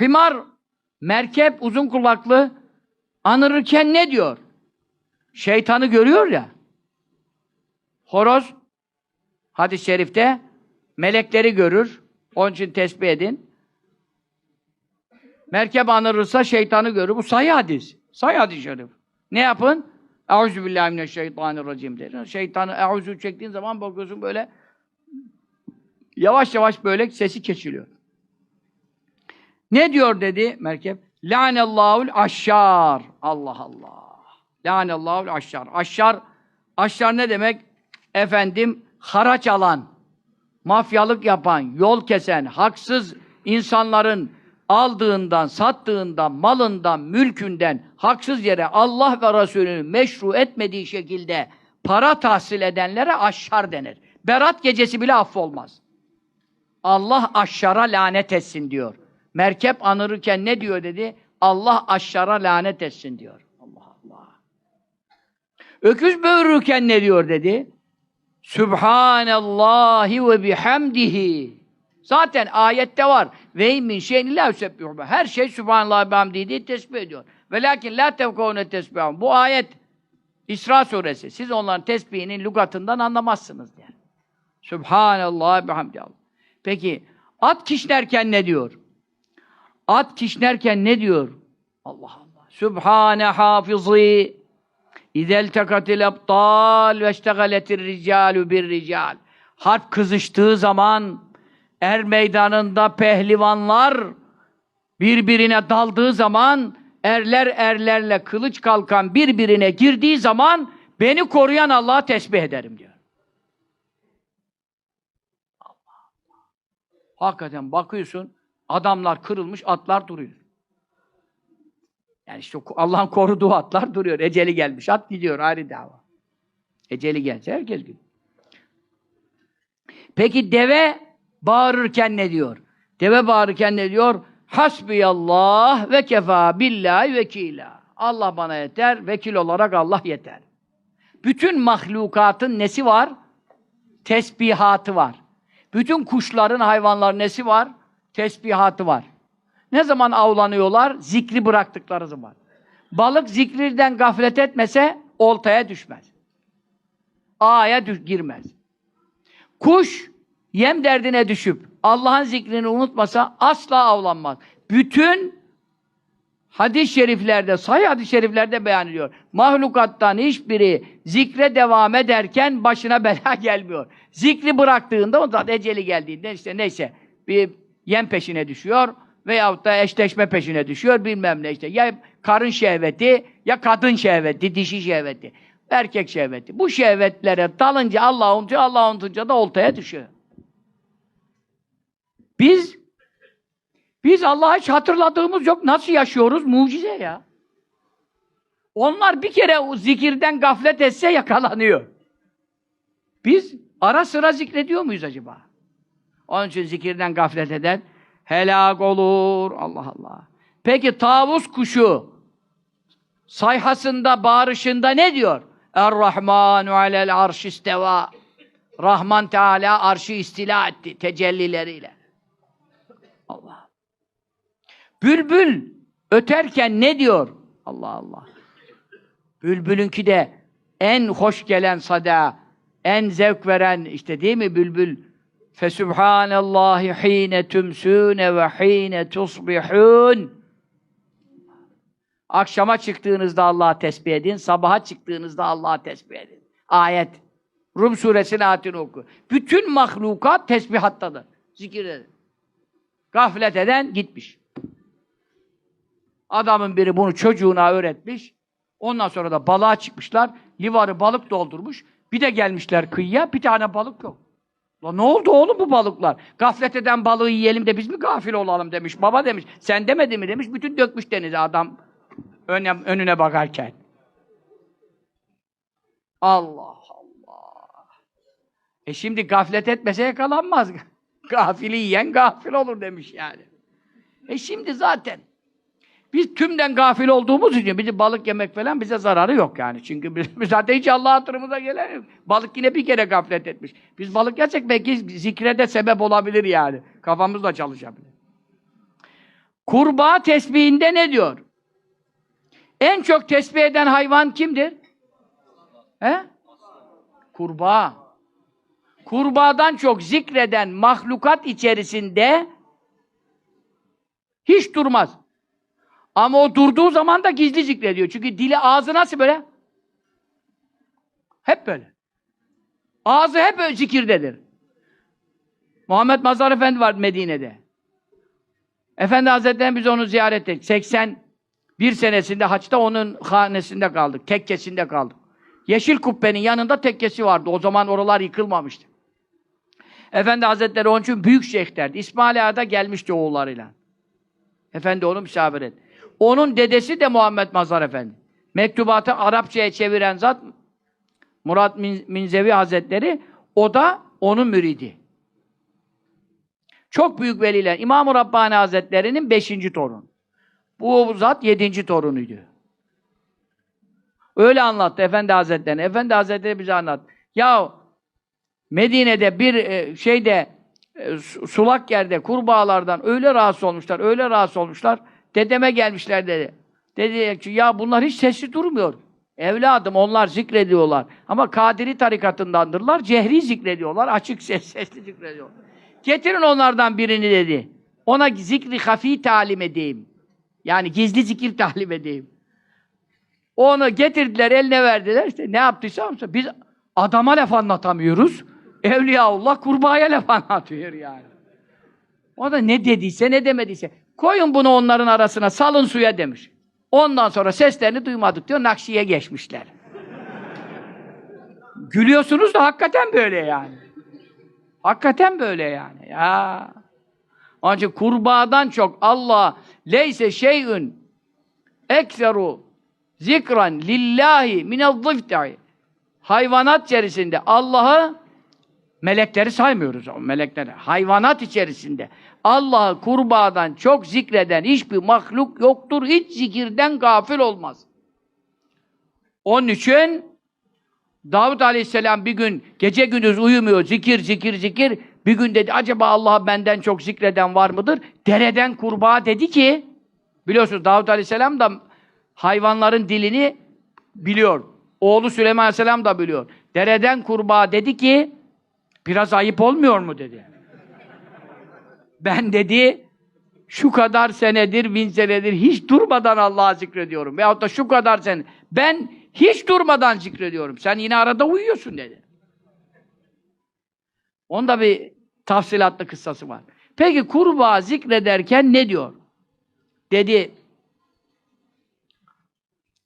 Himar, merkep uzun kulaklı anırırken ne diyor? Şeytanı görüyor ya. Horoz, hadis-i şerifte melekleri görür. Onun için tesbih edin. Merkep anırırsa şeytanı görür. Bu sayı hadis. Sayı hadis-i şerif. Ne yapın? Euzubillahimineşşeytanirracim der. Şeytanı euzu çektiğin zaman bakıyorsun böyle yavaş yavaş böyle sesi kesiliyor. Ne diyor dedi merkep? Lanallahul aşşar. Allah Allah. Lanallahul aşşar. Aşşar, aşşar ne demek? Efendim, haraç alan, mafyalık yapan, yol kesen, haksız insanların aldığından, sattığından, malından, mülkünden haksız yere Allah ve Resulü'nün meşru etmediği şekilde para tahsil edenlere aşşar denir. Berat gecesi bile affolmaz. Allah aşşara lanet etsin diyor. Merkep anırırken ne diyor dedi? Allah aşşara lanet etsin diyor. Allah Allah. Öküz böğürürken ne diyor dedi? Sübhanallahi ve bihamdihi. Zaten ayette var. Ve min şeyin illa yusebbihu. Her şey Sübhanallah ve bihamdihi diye tesbih ediyor. Ve lakin la tevkûne tesbihum. Bu ayet İsra suresi. Siz onların tesbihinin lügatından anlamazsınız yani. Sübhanallah ve bihamdihi. Peki at kişnerken ne diyor? At kişnerken ne diyor? Allah Allah. Sübhane hafizi İzel tekatil abtal ve iştegaletir ricalu bir rical. Harp kızıştığı zaman er meydanında pehlivanlar birbirine daldığı zaman erler erlerle kılıç kalkan birbirine girdiği zaman beni koruyan Allah'a tesbih ederim diyor. Allah Allah. Hakikaten bakıyorsun adamlar kırılmış atlar duruyor. Yani işte Allah'ın koruduğu atlar duruyor. Eceli gelmiş. At gidiyor. Ayrı dava. Eceli gelse herkes gidiyor. Peki deve bağırırken ne diyor? Deve bağırırken ne diyor? Hasbiyallah ve kefa billahi vekila. Allah bana yeter, vekil olarak Allah yeter. Bütün mahlukatın nesi var? Tesbihatı var. Bütün kuşların, hayvanların nesi var? Tesbihatı var. Ne zaman avlanıyorlar? Zikri bıraktıkları zaman. Balık zikriden gaflet etmese oltaya düşmez. A'ya düş girmez. Kuş yem derdine düşüp Allah'ın zikrini unutmasa asla avlanmaz. Bütün hadis-i şeriflerde, sahih hadis-i şeriflerde beyan ediyor. Mahlukattan hiçbiri zikre devam ederken başına bela gelmiyor. Zikri bıraktığında o zaman eceli geldiğinde işte neyse bir yem peşine düşüyor veyahut da eşleşme peşine düşüyor bilmem ne işte. Ya karın şehveti ya kadın şehveti, dişi şehveti, erkek şehveti. Bu şehvetlere dalınca Allah unutuyor, Allah unutunca da oltaya düşüyor. Biz biz Allah'ı hiç hatırladığımız yok. Nasıl yaşıyoruz? Mucize ya. Onlar bir kere o zikirden gaflet etse yakalanıyor. Biz ara sıra zikrediyor muyuz acaba? Onun için zikirden gaflet eden helak olur. Allah Allah. Peki tavus kuşu sayhasında, bağırışında ne diyor? Er-Rahmanu alel arş isteva. Rahman Teala arşı istila etti tecellileriyle. Allah. Bülbül öterken ne diyor? Allah Allah. Bülbülünki de en hoş gelen sada, en zevk veren işte değil mi bülbül? Fesubhanallahi hine tümsüne ve hine tusbihun. Akşama çıktığınızda Allah'a tesbih edin, sabaha çıktığınızda Allah'a tesbih edin. Ayet. Rum suresinin ayetini oku. Bütün mahlukat tesbihattadır. Zikir edin. Gaflet eden gitmiş. Adamın biri bunu çocuğuna öğretmiş. Ondan sonra da balığa çıkmışlar. Livarı balık doldurmuş. Bir de gelmişler kıyıya. Bir tane balık yok. Lan ne oldu oğlum bu balıklar? Gaflet eden balığı yiyelim de biz mi gafil olalım demiş. Baba demiş. Sen demedi mi demiş. Bütün dökmüş denize adam önüne, önüne bakarken. Allah Allah. E şimdi gaflet etmese yakalanmaz. Gafili yiyen gafil olur demiş yani. E şimdi zaten biz tümden gafil olduğumuz için bizim balık yemek falan bize zararı yok yani. Çünkü biz, biz zaten hiç Allah hatırımıza gelen yok. Balık yine bir kere gaflet etmiş. Biz balık yersek belki zikre de sebep olabilir yani. Kafamız da çalışabilir. Kurbağa tesbihinde ne diyor? En çok tesbih eden hayvan kimdir? He? Kurbağa. Kurbağadan çok zikreden mahlukat içerisinde hiç durmaz. Ama o durduğu zaman da gizli zikrediyor. Çünkü dili ağzı nasıl böyle? Hep böyle. Ağzı hep böyle zikirdedir. Muhammed Mazhar Efendi var Medine'de. Efendi Hazretleri biz onu ziyaret ettik. 81 senesinde haçta onun hanesinde kaldık. Tekkesinde kaldık. Yeşil kubbenin yanında tekkesi vardı. O zaman oralar yıkılmamıştı. Efendi Hazretleri onun için büyük şeyh derdi. İsmail Ağa da gelmişti oğullarıyla. Efendi onu misafir et. Onun dedesi de Muhammed Mazhar Efendi. Mektubatı Arapçaya çeviren zat Murat Min- Minzevi Hazretleri o da onun müridi. Çok büyük veliler. İmam-ı Rabbani Hazretleri'nin beşinci torunu. Bu zat yedinci torunuydu. Öyle anlattı Efendi Hazretleri. Efendi Hazretleri bize anlattı. Ya Medine'de bir e, şeyde e, su- sulak yerde kurbağalardan öyle rahatsız olmuşlar, öyle rahatsız olmuşlar. Dedeme gelmişler dedi. Dedi ki ya bunlar hiç sesli durmuyor. Evladım onlar zikrediyorlar. Ama Kadiri tarikatındandırlar. Cehri zikrediyorlar. Açık ses, sesli zikrediyorlar. Getirin onlardan birini dedi. Ona zikri hafi talim edeyim. Yani gizli zikir talim edeyim. Onu getirdiler, eline verdiler. İşte ne yaptıysa yaptı. Biz adama laf anlatamıyoruz. Evliyaullah kurbağaya laf anlatıyor yani. O da ne dediyse ne demediyse. Koyun bunu onların arasına, salın suya demiş. Ondan sonra seslerini duymadık diyor, Nakşi'ye geçmişler. Gülüyorsunuz da hakikaten böyle yani. Hakikaten böyle yani. Ya. Onun kurbağadan çok Allah leyse şeyün ekseru zikran lillahi minel Hayvanat içerisinde Allah'ı melekleri saymıyoruz o melekleri. Hayvanat içerisinde Allah'ı kurbağadan çok zikreden hiçbir mahluk yoktur. Hiç zikirden gafil olmaz. Onun için Davut Aleyhisselam bir gün gece gündüz uyumuyor. Zikir, zikir, zikir. Bir gün dedi acaba Allah'ı benden çok zikreden var mıdır? Dereden kurbağa dedi ki biliyorsunuz Davut Aleyhisselam da hayvanların dilini biliyor. Oğlu Süleyman Aleyhisselam da biliyor. Dereden kurbağa dedi ki biraz ayıp olmuyor mu dedi. Ben dedi şu kadar senedir, bin senedir hiç durmadan Allah'ı zikrediyorum. Veyahut da şu kadar sene. Ben hiç durmadan zikrediyorum. Sen yine arada uyuyorsun dedi. Onda bir tafsilatlı kıssası var. Peki kurbağa zikrederken ne diyor? Dedi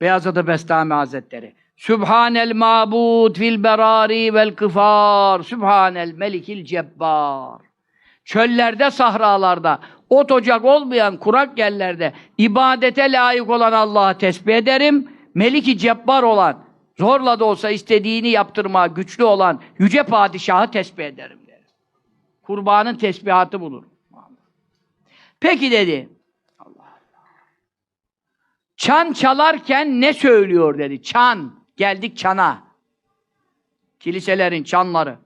Beyazıt-ı Bestami Hazretleri. Sübhanel mabud fil berari vel kıfar. Sübhanel melikil cebbar. Çöllerde, sahralarda, ot ocak olmayan kurak yerlerde ibadete layık olan Allah'a tesbih ederim. Meliki cebbar olan, zorla da olsa istediğini yaptırmaya güçlü olan yüce padişahı tesbih ederim der. Kurbanın tesbihatı bulur. Peki dedi. Allah Allah. Çan çalarken ne söylüyor dedi. Çan. Geldik çana. Kiliselerin çanları.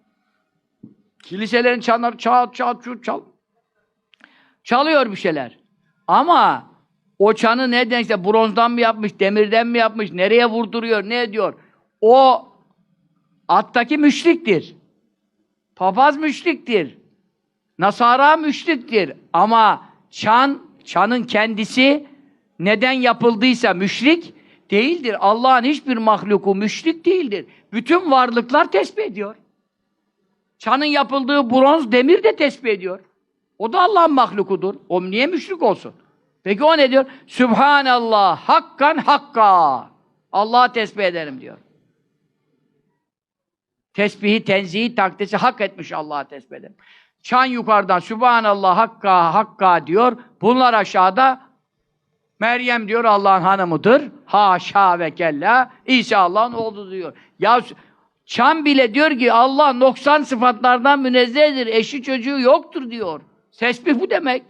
Kiliselerin çanları çal çal çal çal. Çalıyor bir şeyler. Ama o çanı neden işte bronzdan mı yapmış, demirden mi yapmış, nereye vurduruyor, ne ediyor? O attaki müşriktir. Papaz müşriktir. Nasara müşriktir. Ama çan, çanın kendisi neden yapıldıysa müşrik değildir. Allah'ın hiçbir mahluku müşrik değildir. Bütün varlıklar tesbih ediyor. Çanın yapıldığı bronz, demir de tesbih ediyor. O da Allah'ın mahlukudur. O niye müşrik olsun? Peki o ne diyor? Sübhanallah, hakkan hakka. Allah'a tesbih ederim diyor. Tesbihi, tenzihi, takdisi hak etmiş Allah'a tesbih ederim. Çan yukarıdan Sübhanallah, hakka, hakka diyor. Bunlar aşağıda Meryem diyor Allah'ın hanımıdır. Haşa ve kella. İsa Allah'ın oğlu diyor. Ya Çan bile diyor ki Allah noksan sıfatlardan münezzehdir. Eşi çocuğu yoktur diyor. Tesbih bu demek.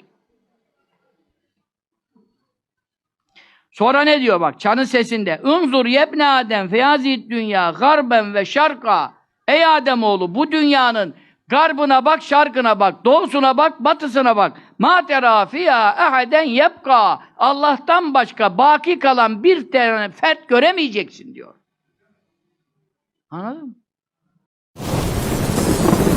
Sonra ne diyor bak çanın sesinde. Unzur yebne Adem feyazid dünya garben ve şarka. Ey Ademoğlu bu dünyanın Garbına bak, şarkına bak, doğusuna bak, batısına bak. Ma tera fiyâ ehaden yebka. Allah'tan başka baki kalan bir tane fert göremeyeceksin diyor. Anladın mı?